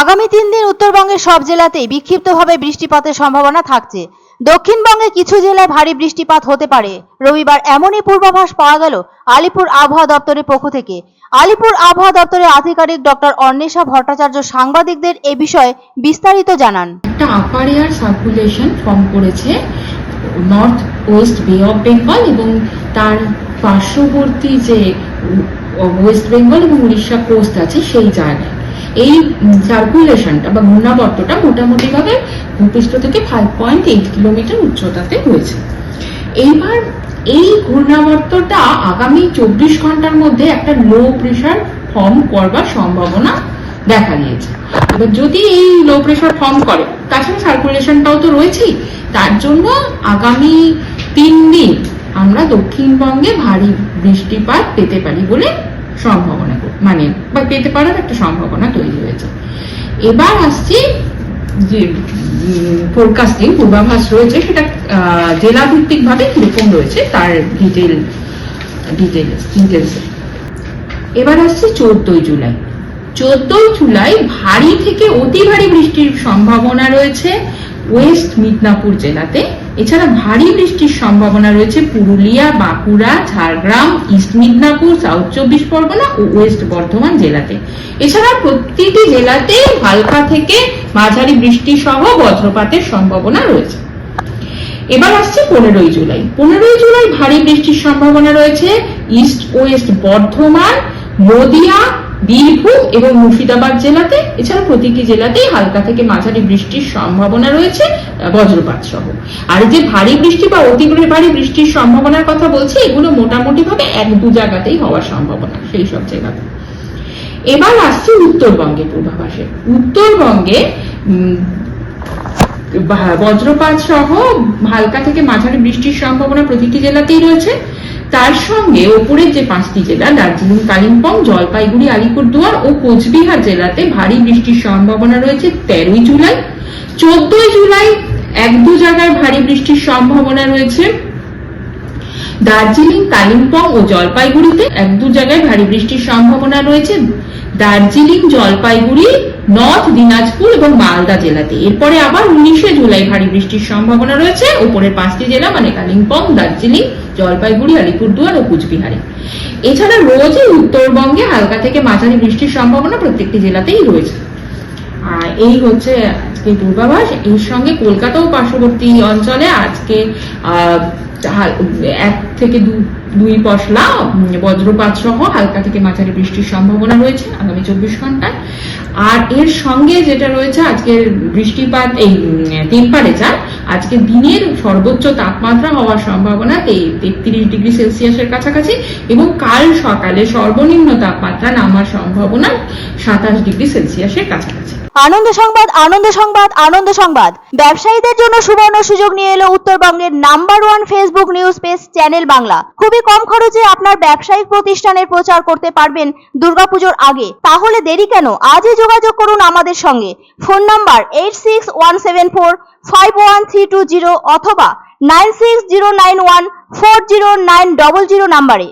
আগামী তিন দিন উত্তরবঙ্গের সব জেলাতেই বিক্ষিপ্তভাবে বৃষ্টিপাতের সম্ভাবনা থাকছে। দক্ষিণবঙ্গে কিছু জেলায় ভারী বৃষ্টিপাত হতে পারে। রবিবার এমনই পূর্বাভাস পাওয়া গেল আলিপুর আবহাওয়া দপ্তরের পক্ষ থেকে। আলিপুর আবহাওয়া দপ্তরের আধিকারিক ডক্টর অন্বেষা ভট্টাচার্য সাংবাদিকদের এ বিষয়ে বিস্তারিত জানান। একটা আপার এয়ার সার্কুলেশন ফর্ম করেছে north west bay of Bengal এবং তার পার্শ্ববর্তী যে ওয়েস্ট বেঙ্গল এবং উড়িষ্যা কোস্ট আছে সেই জায়গায়। এই সার্কুলেশনটা বা ঘূর্ণাবর্তটা মোটামুটিভাবে ভূপৃষ্ঠ থেকে ফাইভ পয়েন্ট এইট কিলোমিটার উচ্চতাতে হয়েছে। এইবার এই ঘূর্ণাবর্তটা আগামী চব্বিশ ঘণ্টার মধ্যে একটা লো প্রেশার ফর্ম করবার সম্ভাবনা দেখা দিয়েছে। এবার যদি এই লো প্রেশার ফর্ম করে, তাছাড়া সার্কুলেশনটাও তো রয়েছেই, তার জন্য আগামী তিন দিন আমরা দক্ষিণবঙ্গে ভারী বৃষ্টিপাত পেতে পারি বলে সম্ভাবনা কর- মানে বা পেতে পারার একটা সম্ভাবনা তৈরি হয়েছে। এবার আসছি যে ফোরকাস্টিং পূর্বাভাস রয়েছে, সেটা জেলা ভিত্তিক ভাবে কীরকম রয়েছে, তার ডিটেল ডিটেলস ডিটেলস এবার আসছে চোদ্দই জুলাই। চোদ্দই জুলাই ভারী থেকে অতি ভারী বৃষ্টির সম্ভাবনা রয়েছে ওয়েস্ট মিদনাপুর জেলাতে। এছাড়া ভারী বৃষ্টির সম্ভাবনা রয়েছে পুরুলিয়া, বাঁকুড়া, ঝাড়গ্রাম, ইস্ট মিদনাপুর সাউথ চব্বিশ পরগনা ও ওয়েস্ট বর্ধমান জেলাতে। এছাড়া প্রতিটি জেলাতে হালকা থেকে মাঝারি বৃষ্টি সহ বজ্রপাতের সম্ভাবনা রয়েছে। এবার আসছে পনেরোই জুলাই। পনেরোই জুলাই ভারী বৃষ্টির সম্ভাবনা রয়েছে ইস্ট ওয়েস্ট বর্ধমান, নদিয়া বীরভূম এবং মুর্শিদাবাদ জেলাতে, এছাড়া প্রতিটি জেলাতেই হালকা থেকে মাঝারি বৃষ্টির সম্ভাবনা রয়েছে বজ্রপাত সহ। আর যে ভারী বৃষ্টি বা অতি ভারী বৃষ্টির সম্ভাবনার কথা বলছি, এগুলো মোটামুটি ভাবে এক দু জায়গাতেই হওয়ার সম্ভাবনা, সেই সব জায়গাতে। এবার আসছে উত্তরবঙ্গের পূর্বাভাসে। উত্তরবঙ্গে বজ্রপাত সহ হালকা থেকে মাঝারি বৃষ্টির সম্ভাবনা প্রতিটি জেলাতেই রয়েছে। তার সঙ্গে ওপরের যে পাঁচটি জেলা, দার্জিলিং, কালিম্পং, জলপাইগুড়ি, আলিপুরদুয়ার ও কোচবিহার জেলাতে ভারী বৃষ্টির সম্ভাবনা রয়েছে তেরোই জুলাই। চোদ্দই জুলাই এক দু জায়গায় ভারী বৃষ্টির সম্ভাবনা রয়েছে। দার্জিলিং, কালিম্পং ও জলপাইগুড়িতে এক দু জায়গায় ভারী বৃষ্টির সম্ভাবনা রয়েছে। দার্জিলিং, জলপাইগুড়ি, নর্থ, দিনাজপুর এবং মালদা জেলাতে। এরপরে আবার উনিশে জুলাই ভারী বৃষ্টির সম্ভাবনা রয়েছে। উপরের পাঁচটি জেলা মানে কালিম্পং, দার্জিলিং, জলপাইগুড়ি, আলিপুরদুয়ার ও কুচবিহারে। এছাড়া রোজই উত্তরবঙ্গে হালকা থেকে মাঝারি বৃষ্টির সম্ভাবনা প্রত্যেকটি জেলাতেই রয়েছে। আর এই হচ্ছে আজকে পূর্বাভাস। এর সঙ্গে কলকাতা ও পার্শ্ববর্তী অঞ্চলে আজকে এক থেকে দুই পশলা বজ্রপাত সহ হালকা থেকে মাঝারি বৃষ্টির সম্ভাবনা রয়েছে আগামী চব্বিশ ঘন্টায়। আর এর সঙ্গে যেটা রয়েছে, আজকের বৃষ্টিপাত, এই টেম্পারেচার আজকে দিনের সর্বোচ্চ তাপমাত্রা হওয়ার সম্ভাবনা তেত্রিশ ডিগ্রি সেলসিয়াসের কাছাকাছি এবং কাল সকালে সর্বনিম্ন তাপমাত্রা নামার সম্ভাবনা সাতাশ ডিগ্রি সেলসিয়াসের কাছাকাছি। আনন্দ সংবাদ আনন্দ সংবাদ আনন্দ সংবাদ। ব্যবসায়ীদের জন্য সুবর্ণ সুযোগ নিয়ে এলো উত্তরবঙ্গের number one Facebook news page channel Bangla. খুবই কম খরচে আপনার ব্যবসায়িক প্রতিষ্ঠানের প্রচার করতে পারবেন দুর্গাপুজোর আগে। তাহলে দেরি কেন? আজই যোগাযোগ করুন আমাদের সঙ্গে। Phone number eight six one seven four five one three two zero অথবা nine six zero nine one four zero nine double zero নাম্বারে।